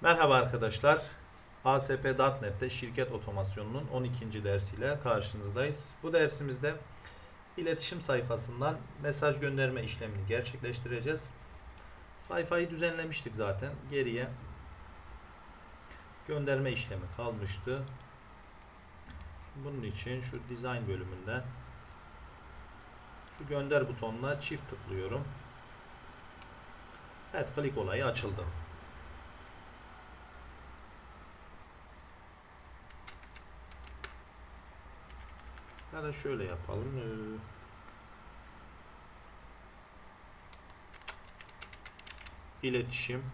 Merhaba arkadaşlar. ASP.NET'te şirket otomasyonunun 12. dersiyle karşınızdayız. Bu dersimizde iletişim sayfasından mesaj gönderme işlemini gerçekleştireceğiz. Sayfayı düzenlemiştik zaten. Geriye gönderme işlemi kalmıştı. Bunun için şu design bölümünden şu gönder butonuna çift tıklıyorum. Evet, klik olayı açıldı. Da şöyle yapalım. Ee, iletişim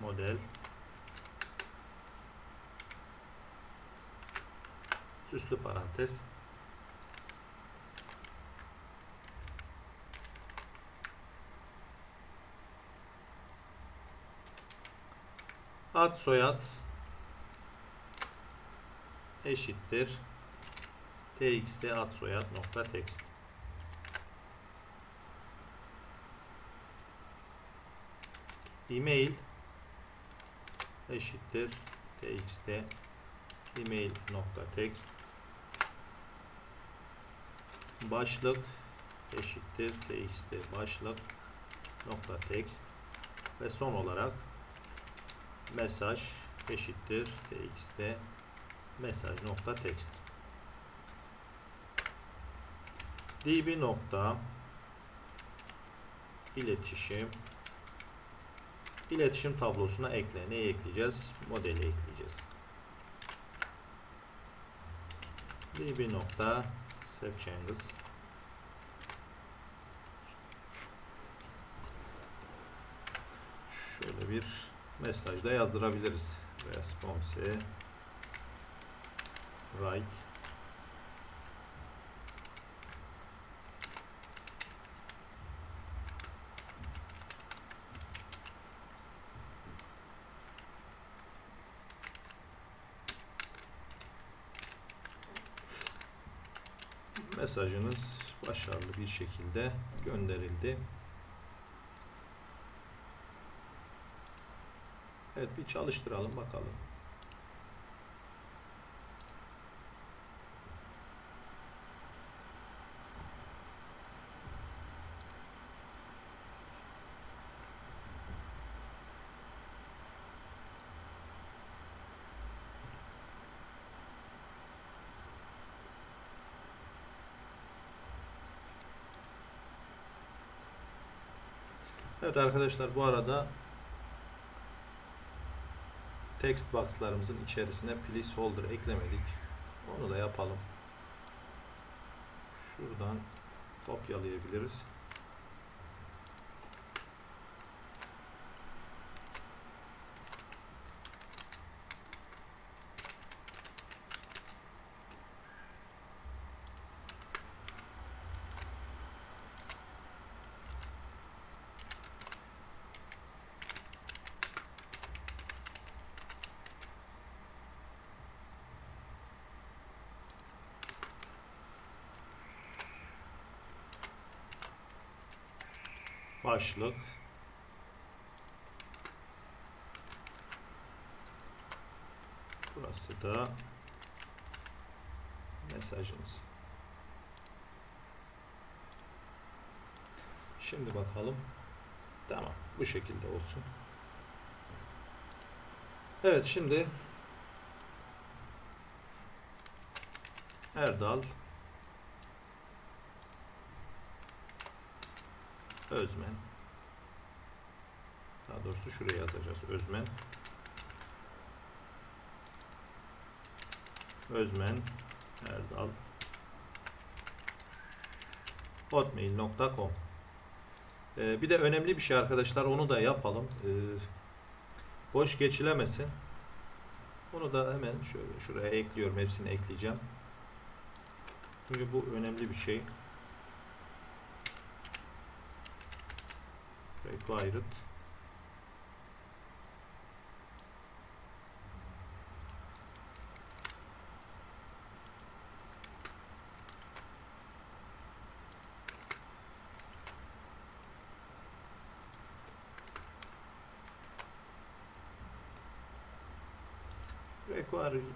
model. Süslü parantez. Ad soyad eşittir. Txt ad soyad nokta text. Email eşittir. Txt email nokta text. Başlık eşittir. Txt başlık nokta text. Ve son olarak mesaj eşittir. Txt mesaj nokta text db nokta iletişim iletişim tablosuna ekle. Neyi ekleyeceğiz? Modeli ekleyeceğiz. db nokta set changes şöyle bir mesaj da yazdırabiliriz. Response right mesajınız başarılı bir şekilde gönderildi. Evet bir çalıştıralım bakalım. Evet arkadaşlar bu arada text box'larımızın içerisine placeholder eklemedik. Onu da yapalım. Şuradan kopyalayabiliriz. Başlık Burası da mesajımız. Şimdi bakalım. Tamam. Bu şekilde olsun. Evet şimdi Erdal Özmen daha doğrusu şuraya yazacağız. Özmen Özmen Erdal hotmail.com ee, bir de önemli bir şey arkadaşlar onu da yapalım. Ee, boş geçilemesin. Bunu da hemen şöyle şuraya ekliyorum. Hepsini ekleyeceğim. Çünkü bu önemli bir şey. required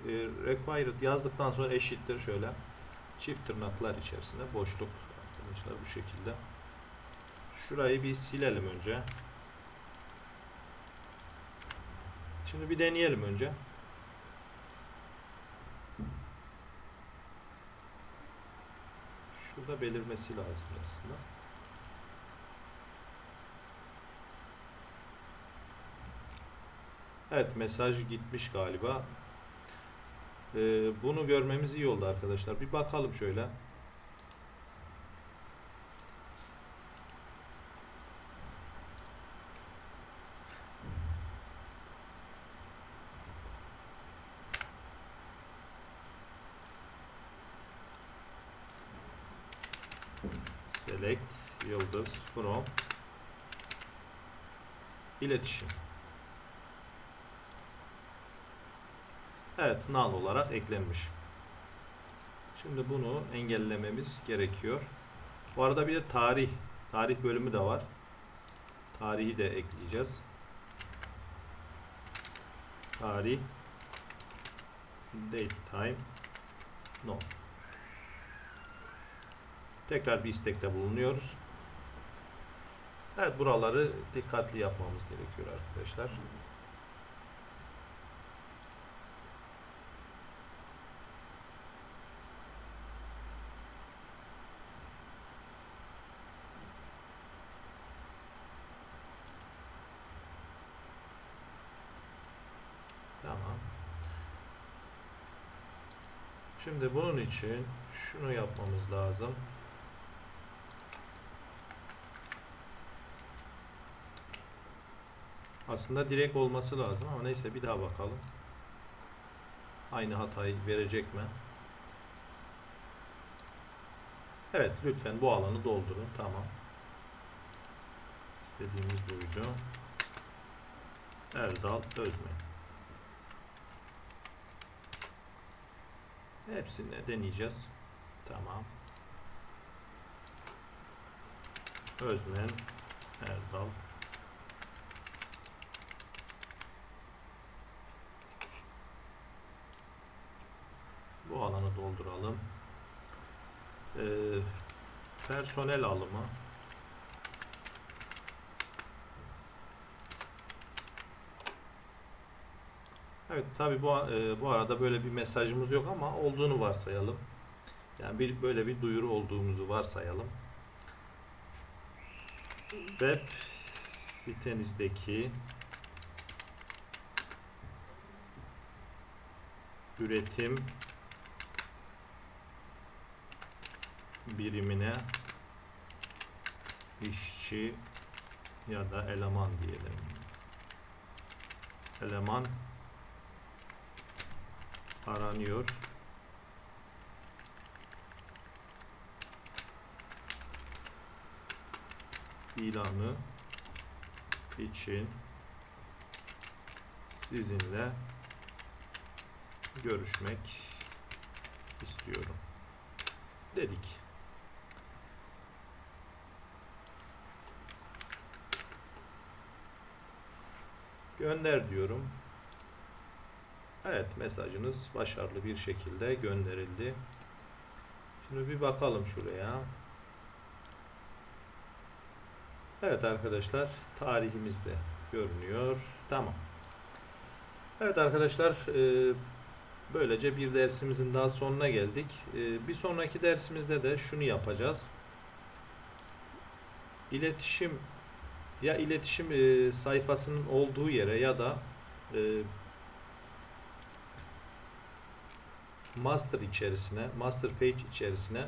e, required yazdıktan sonra eşittir şöyle. Çift tırnaklar içerisinde boşluk. Arkadaşlar bu şekilde. Şurayı bir silelim önce. Şimdi bir deneyelim önce. Şurada belirmesi lazım aslında. Evet mesaj gitmiş galiba. Ee, bunu görmemiz iyi oldu arkadaşlar. Bir bakalım şöyle. Select yıldız from iletişim. Evet, null olarak eklenmiş. Şimdi bunu engellememiz gerekiyor. Bu arada bir de tarih, tarih bölümü de var. Tarihi de ekleyeceğiz. Tarih, date time, no. Tekrar bir istekte bulunuyoruz. Evet, buraları dikkatli yapmamız gerekiyor arkadaşlar. Tamam. Şimdi bunun için şunu yapmamız lazım. Aslında direkt olması lazım ama neyse bir daha bakalım. Aynı hatayı verecek mi? Evet lütfen bu alanı doldurun. Tamam. İstediğimiz buydu. Erdal Özmen. Hepsini deneyeceğiz. Tamam. Özmen, Erdal. Bu alanı dolduralım. Ee, personel alımı. Evet tabi bu e, bu arada böyle bir mesajımız yok ama olduğunu varsayalım. Yani bir böyle bir duyuru olduğumuzu varsayalım. Web sitenizdeki üretim birimine işçi ya da eleman diyelim. Eleman aranıyor. ilanı için sizinle görüşmek istiyorum dedik. Gönder diyorum. Evet mesajınız başarılı bir şekilde gönderildi. Şimdi bir bakalım şuraya. Evet arkadaşlar tarihimiz de görünüyor. Tamam. Evet arkadaşlar e, böylece bir dersimizin daha sonuna geldik. E, bir sonraki dersimizde de şunu yapacağız. İletişim ya iletişim e, sayfasının olduğu yere ya da e, master içerisine, master page içerisine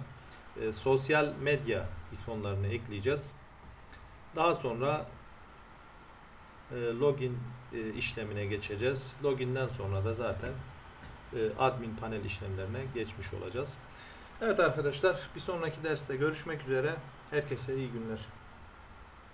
e, sosyal medya ikonlarını ekleyeceğiz. Daha sonra e, login e, işlemine geçeceğiz. Login'den sonra da zaten e, admin panel işlemlerine geçmiş olacağız. Evet arkadaşlar bir sonraki derste görüşmek üzere. Herkese iyi günler.